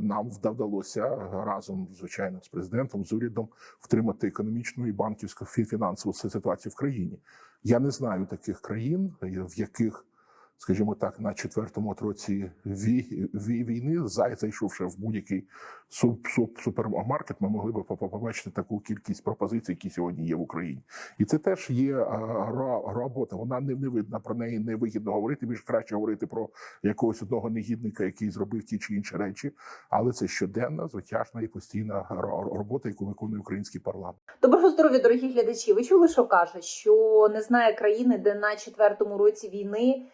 нам вдалося разом, звичайно, з президентом, з урядом втримати економічну і банківську фі- фінансову ситуацію в країні. Я не знаю таких країн, в яких, скажімо так, на четвертому році ві- ві- війни, зай- зайшовши в будь-який суп, суп, супермаркет, ми могли б по- по- побачити таку кількість пропозицій, які сьогодні є в Україні. І це теж є робота. Вона не, видна про неї не вигідно говорити. Більш краще говорити про якогось одного негідника, який зробив ті чи інші речі. Але це щоденна, звитяжна і постійна робота, яку виконує український парламент. Доброго здоров'я, дорогі глядачі. Ви чули, що каже, що не знає країни, де на четвертому році війни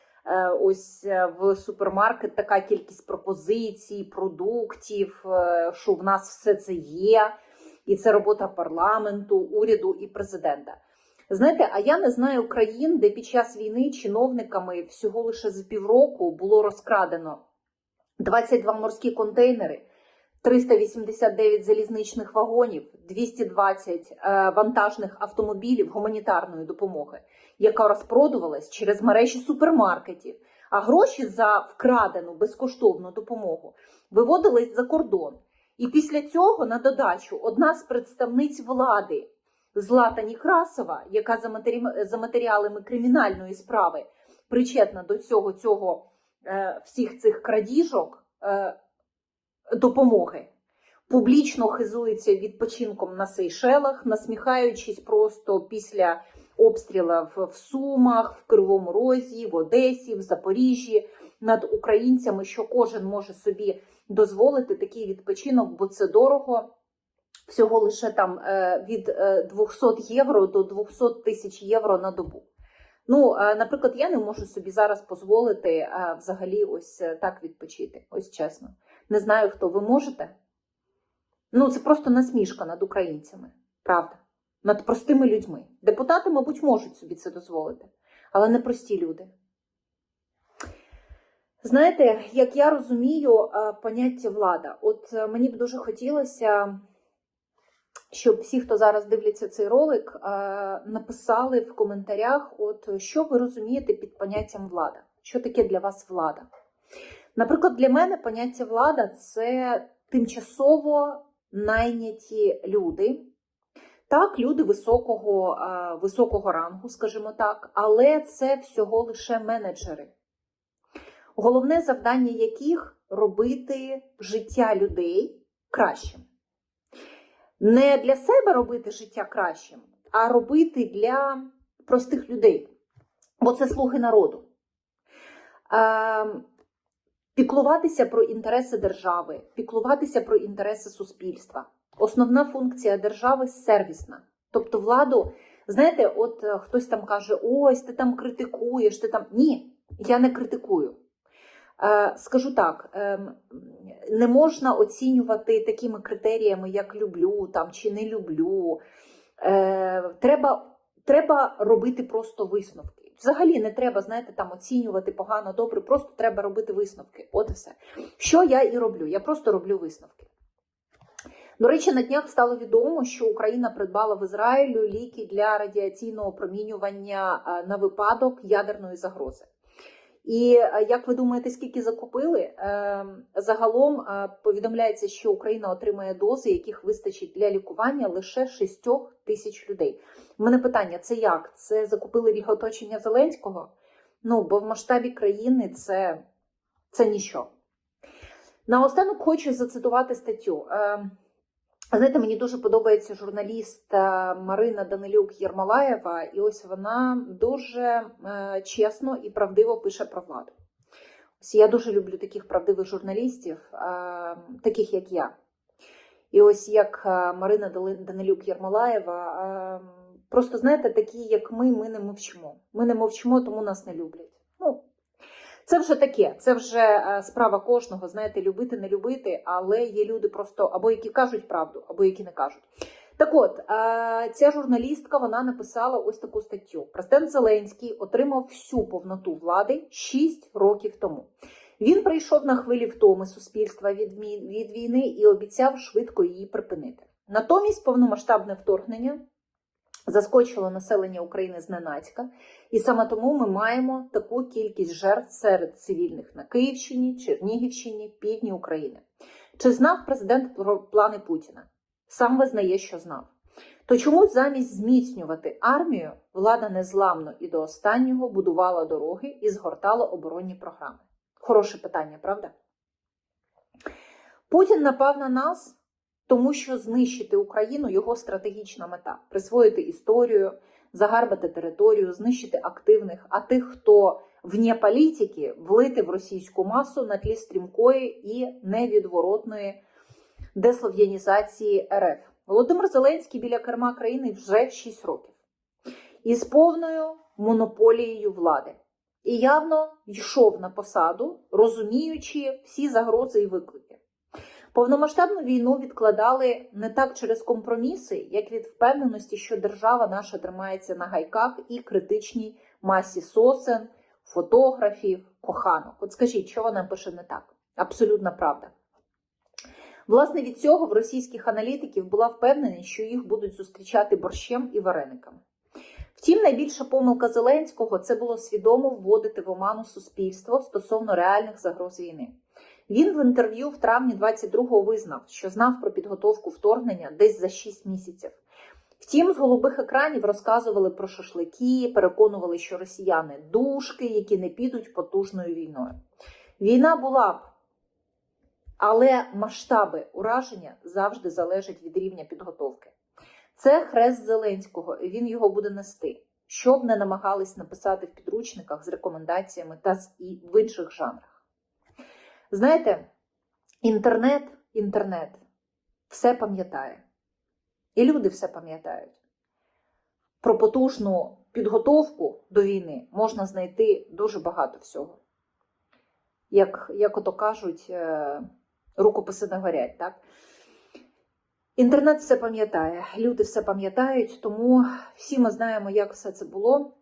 ось е, в супермаркет така кількість пропозицій, продуктів, е, що в нас все це є, і це робота парламенту, уряду і президента. Знаєте, а я не знаю країн, де під час війни чиновниками всього лише за півроку було розкрадено 22 морські контейнери. 389 залізничних вагонів, 220 е, вантажних автомобілів гуманітарної допомоги, яка розпродувалась через мережі супермаркетів, а гроші за вкрадену безкоштовну допомогу виводились за кордон. І після цього, на додачу, одна з представниць влади Злата Нікрасова, яка за, матері... за матеріалами кримінальної справи причетна до цього, цього е, всіх цих крадіжок. Е, допомоги. Публічно хизується відпочинком на Сейшелах, насміхаючись просто після обстрілів в Сумах, в Кривому Розі, в Одесі, в Запоріжжі над українцями, що кожен може собі дозволити такий відпочинок, бо це дорого. Всього лише там е, від е, 200 євро до 200 тисяч євро на добу. Ну, е, наприклад, я не можу собі зараз дозволити е, взагалі ось е, так відпочити. Ось чесно. Не знаю, хто ви можете. Ну, це просто насмішка над українцями, правда, над простими людьми. Депутати, мабуть, можуть собі це дозволити, але не прості люди. Знаєте, як я розумію поняття влада, от е, мені б дуже хотілося, щоб всі, хто зараз дивляться цей ролик, е, написали в коментарях, от що ви розумієте під поняттям влада, що таке для вас влада. Наприклад, для мене поняття влада це тимчасово найняті люди. Так, люди високого, е, високого рангу, скажімо так, але це всього лише менеджери, головне завдання яких робити життя людей кращим. Не для себе робити життя кращим, а робити для простих людей. Бо це слуги народу. Ем, Піклуватися про інтереси держави, піклуватися про інтереси суспільства. Основна функція держави сервісна. Тобто, владу, знаєте, от е, хтось там каже: ось ти там критикуєш, ти там. Ні, я не критикую. Е, скажу так: е, не можна оцінювати такими критеріями, як люблю там чи не люблю. Е, треба, треба робити просто висновки. Взагалі не треба, знаєте, там оцінювати погано, добре, просто треба робити висновки. От і все. Що я і роблю? Я просто роблю висновки. До речі, на днях стало відомо, що Україна придбала в Ізраїлю ліки для радіаційного опромінювання на випадок ядерної загрози. І е, як ви думаєте, скільки закупили? Е, Загалом е, повідомляється, що Україна отримає дози, яких вистачить для лікування лише 6 тисяч людей. У мене питання: це як? Це закупили для оточення Зеленського? Ну, бо в масштабі країни це, це ніщо. Наостанок хочу зацитувати статтю. Знаєте, мені дуже подобається журналіст е, Марина Данилюк Єрмолаєва, і ось вона дуже е, чесно і правдиво пише про владу. Ось я дуже люблю таких правдивих журналістів, е, таких як я. І ось як Марина Данилюк Єрмолаєва, просто знаєте, такі, як ми, ми не мовчимо. Ми не мовчимо, тому нас не люблять. Це вже таке, це вже е, справа кожного, знаєте, любити, не любити, але є люди просто або які кажуть правду, або які не кажуть. Так от, е, ця журналістка вона написала ось таку статтю. Президент Зеленський отримав всю повноту влади 6 років тому. Він прийшов на хвилі втоми суспільства від, від війни і обіцяв швидко її припинити. Натомість повномасштабне вторгнення заскочило населення України зненацька, і саме тому ми маємо таку кількість жертв серед цивільних на Київщині, Чернігівщині, півдні України. Чи знав президент про плани Путіна? Сам визнає, що знав. То чому замість зміцнювати армію влада незламно і до останнього будувала дороги і згортала оборонні програми? Хороше питання, правда? Путін напав на нас, тому що знищити Україну його стратегічна мета присвоїти історію, загарбати територію, знищити активних, а тих, хто вне політики, влити в російську масу на тлі стрімкої і невідворотної деслов'янізації РФ. Володимир Зеленський біля керма країни вже 6 років із повною монополією влади. І явно йшов на посаду, розуміючи всі загрози і виклики. Повномасштабну війну відкладали не так через компроміси, як від впевненості, що держава наша тримається на гайках і критичній масі сосен, фотографів, коханок. От скажіть, що вона пише не так? Абсолютна правда. Власне, від цього в російських аналітиків була впевненість, що їх будуть зустрічати борщем і варениками. Втім, найбільша помилка Зеленського це було свідомо вводити в оману суспільство стосовно реальних загроз війни. Він в інтерв'ю в травні 22-го визнав, що знав про підготовку вторгнення десь за 6 місяців. Втім, з голубих екранів розказували про шашлики, переконували, що росіяни душки, які не підуть потужною війною. Війна була б, але масштаби ураження завжди залежать від рівня підготовки. Це хрест Зеленського, і він його буде нести, що б не намагались написати в підручниках з рекомендаціями та з і в інших жанрах. Знаєте, інтернет, інтернет все пам'ятає. І люди все пам'ятають. Про потужну підготовку до війни можна знайти дуже багато всього. Як, як ото кажуть, е, рукописи не горять, так? Інтернет все пам'ятає, люди все пам'ятають, тому всі ми знаємо, як все це було.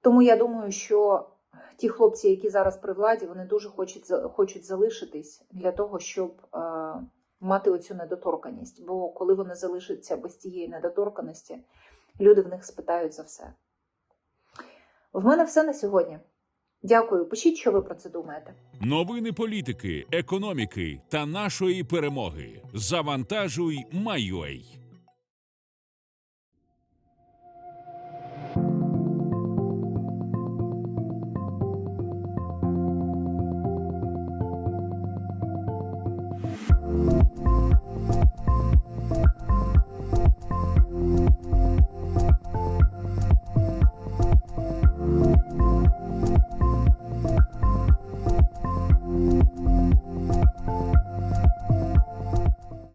Тому я думаю, що ті хлопці, які зараз при владі, вони дуже хочуть, хочуть залишитись для того, щоб е, мати оцю недоторканість. Бо коли вони залишаться без цієї недоторканості, люди в них спитають за все. В мене все на сьогодні. Дякую. Пишіть, що ви про це думаєте. Новини політики, економіки та нашої перемоги. Завантажуй, Майой.